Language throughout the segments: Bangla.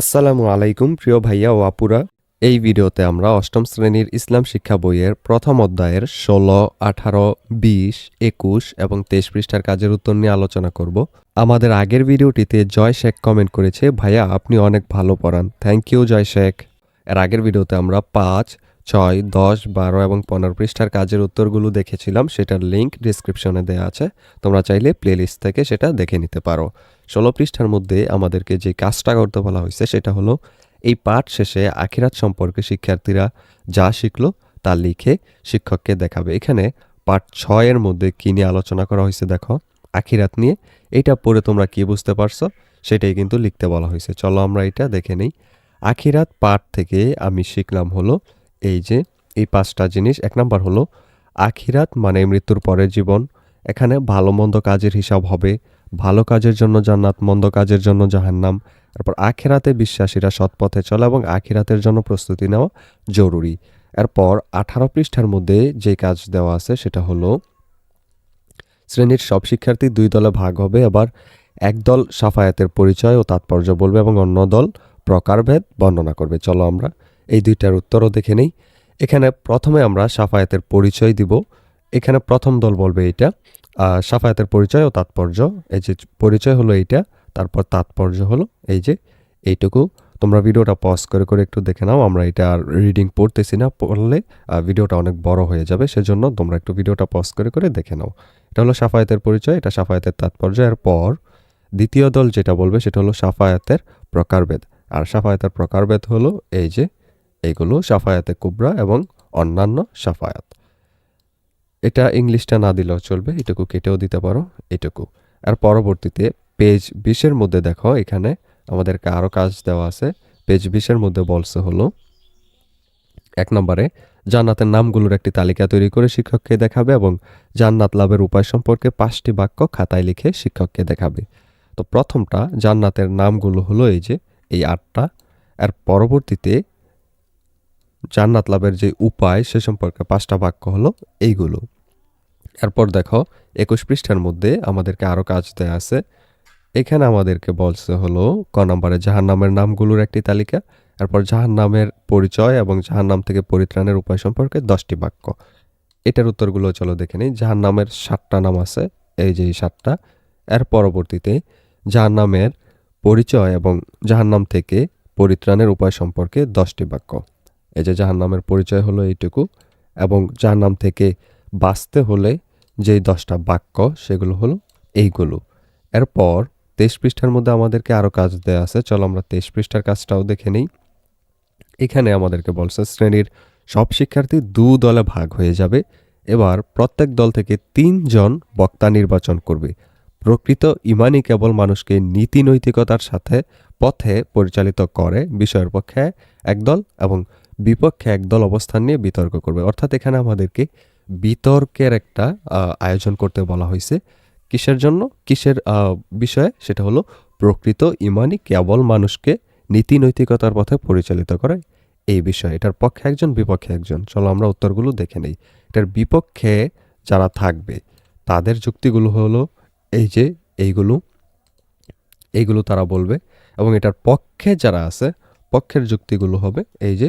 আসসালামু আলাইকুম, প্রিয় ভাইয়া ও আপুরা। এই ভিডিওতে আমরা অষ্টম শ্রেণির ইসলাম শিক্ষা বইয়ের প্রথম অধ্যায়ের ষোলো, আঠারো, বিশ, একুশ এবং তেইশ পৃষ্ঠার কাজের উত্তর নিয়ে আলোচনা করব। আমাদের আগের ভিডিওটিতে জয় শেখ কমেন্ট করেছে, ভাইয়া, আপনি অনেক ভালো পড়ান। Thank you Joy Sheikh. এর আগের ভিডিওতে আমরা পাঁচ, ছয়, দশ, বারো এবং পনেরো পৃষ্ঠার কাজের উত্তরগুলো দেখেছিলাম, সেটার লিঙ্ক ডিসক্রিপশনে দেওয়া আছে। তোমরা চাইলে প্লেলিস্ট থেকে সেটা দেখে নিতে পারো। ষোলো পৃষ্ঠার মধ্যে আমাদেরকে যে কাজটা করতে বলা হয়েছে সেটা হলো, এই পাঠ শেষে আখিরাত সম্পর্কে শিক্ষার্থীরা যা শিখলো তা লিখে শিক্ষককে দেখাবে। এখানে পাঠ ছয়ের মধ্যে কী নিয়ে আলোচনা করা হয়েছে দেখো, আখিরাত নিয়ে। এটা পড়ে তোমরা কি বুঝতে পারছ? সেটাই কিন্তু লিখতে বলা হয়েছে। চলো আমরা এটা দেখে নিই। আখিরাত পাঠ থেকে আমি শিখলাম হলো এই যে, এই পাঁচটা জিনিস। এক নাম্বার হলো, আখিরাত মানে মৃত্যুর পরের জীবন। এখানে ভালো মন্দ কাজের হিসাব হবে। ভালো কাজের জন্য জান্নাত, মন্দ কাজের জন্য জাহান্নাম। তারপর আখিরাতে বিশ্বাসীরা সৎপথে চলা এবং আখেরাতের জন্য প্রস্তুতি নেওয়া জরুরি। এরপর আঠারো পৃষ্ঠার মধ্যে যে কাজ দেওয়া আছে সেটা হলো, শ্রেণির সব শিক্ষার্থী দুই দলে ভাগ হবে এবার একদল সাফায়াতের পরিচয় ও তাৎপর্য বলবে এবং অন্য দল প্রকারভেদ বর্ণনা করবে। চলো আমরা এই দুইটার উত্তরও দেখে নেই। এখানে প্রথমে আমরা সাফায়াতের পরিচয় দিব। এখানে প্রথম দল বলবে এটা সাফায়াতের পরিচয় ও তাৎপর্য, এই যে পরিচয় হলো এইটা, তারপর তাৎপর্য হলো এই যে এইটুকু। তোমরা ভিডিওটা পজ করে করে একটু দেখে নাও, আমরা এটা আর রিডিং পড়তেছি না, পড়লে ভিডিওটা অনেক বড় হয়ে যাবে, সেজন্য তোমরা একটু ভিডিওটা পজ করে করে দেখে নাও। এটা হলো সাফায়াতের পরিচয়, এটা সাফায়াতের তাৎপর্য। এর পর দ্বিতীয় দল যেটা বলবে সেটা হলো সাফায়াতের প্রকারভেদ, আর সাফায়াতের প্রকারভেদ হলো এই যে এইগুলো সাফায়াতে কুবরা এবং অন্যান্য সাফায়াত। এটা ইংলিশটা না দিলেও চলবে, এটুকু কেটেও দিতে পারো, এটুকু। আর পরবর্তীতে পেজ বিশের মধ্যে দেখো, এখানে আমাদেরকে আরও কাজ দেওয়া আছে। পেজ বিশের মধ্যে বলছে হলো, এক নম্বরে, জান্নাতের নামগুলোর একটি তালিকা তৈরি করে শিক্ষককে দেখাবে এবং জান্নাত লাভের উপায় সম্পর্কে পাঁচটি বাক্য খাতায় লিখে শিক্ষককে দেখাবে। তো প্রথমটা, জান্নাতের নামগুলো হলো এই যে, এই আটটা। আর পরবর্তীতে, জান্নাত লাভের যে উপায় সে সম্পর্কে পাঁচটা বাক্য হলো এইগুলো। এরপর দেখো, একুশ পৃষ্ঠার মধ্যে আমাদেরকে আরও কাজ দেয়া আছে। এখানে আমাদেরকে বলছে হলো, ক নম্বরে জাহান নামের নামগুলোর একটি তালিকা, এরপর জাহান নামের পরিচয় এবং জাহান নাম থেকে পরিত্রাণের উপায় সম্পর্কে দশটি বাক্য। এটার উত্তরগুলো চলো দেখে নিই জাহান নামের সাতটা নাম আছে, এই যে সাতটা। এর পরবর্তীতে জাহান নামের পরিচয় এবং জাহান নাম থেকে পরিত্রাণের উপায় সম্পর্কে দশটি বাক্য। এই যে জাহান্নামের পরিচয় হলো এইটুকু, এবং জাহান নাম থেকে বাঁচতে হলে যেই দশটা বাক্য, সেগুলো হলো এইগুলো। এরপর তেইশ পৃষ্ঠার মধ্যে আমাদেরকে আরও কাজ দেওয়া আছে। চলো আমরা তেইশ পৃষ্ঠার কাজটাও দেখে নিই। এখানে আমাদেরকে বলছে, শ্রেণির সব শিক্ষার্থী দু দলে ভাগ হয়ে যাবে। এবার প্রত্যেক দল থেকে তিনজন বক্তা নির্বাচন করবে। প্রকৃত ইমানই কেবল মানুষকে নীতি নৈতিকতার সাথে পথে পরিচালিত করে, বিষয়ের পক্ষে একদল এবং বিপক্ষে একদল অবস্থান নিয়ে বিতর্ক করবে। অর্থাৎ এখানে আমাদেরকে বিতর্কের একটা আয়োজন করতে বলা হয়েছে। কিসের জন্য? কিসের বিষয়ে? সেটা হলো প্রকৃত ইমানই কেবল মানুষকে নীতি নৈতিকতার পথে পরিচালিত করে। এই বিষয়ে এটার পক্ষে একজন, বিপক্ষে একজন। চলো আমরা উত্তরগুলো দেখে নেই। এটার বিপক্ষে যারা থাকবে, তাদের যুক্তিগুলো হলো এই যে এইগুলো এইগুলো তারা বলবে এবং এটার পক্ষে যারা আছে, পক্ষের যুক্তিগুলো হবে এই যে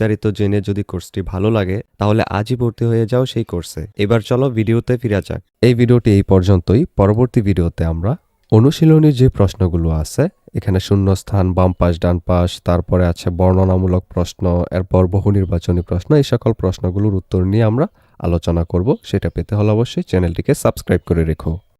বিস্তারিত জেনে যদি কোর্সটি ভালো লাগে, তাহলে আজই ভর্তি হয়ে যাও সেই কোর্সে। এবার চলো ভিডিওতে ফিরে যাক। এই ভিডিওটি এই পর্যন্তই। পরবর্তী ভিডিওতে আমরা অনুশীলনীর যে প্রশ্নগুলো আছে, এখানে শূন্যস্থান, বাম পাশ, ডান পাশ, তারপরে আছে বর্ণনামূলক প্রশ্ন, এরপর বহু নির্বাচনী প্রশ্ন, এই সকল প্রশ্নগুলোর উত্তর নিয়ে আমরা আলোচনা করব। সেটা পেতে হলে অবশ্যই চ্যানেলটিকে সাবস্ক্রাইব করে রেখো।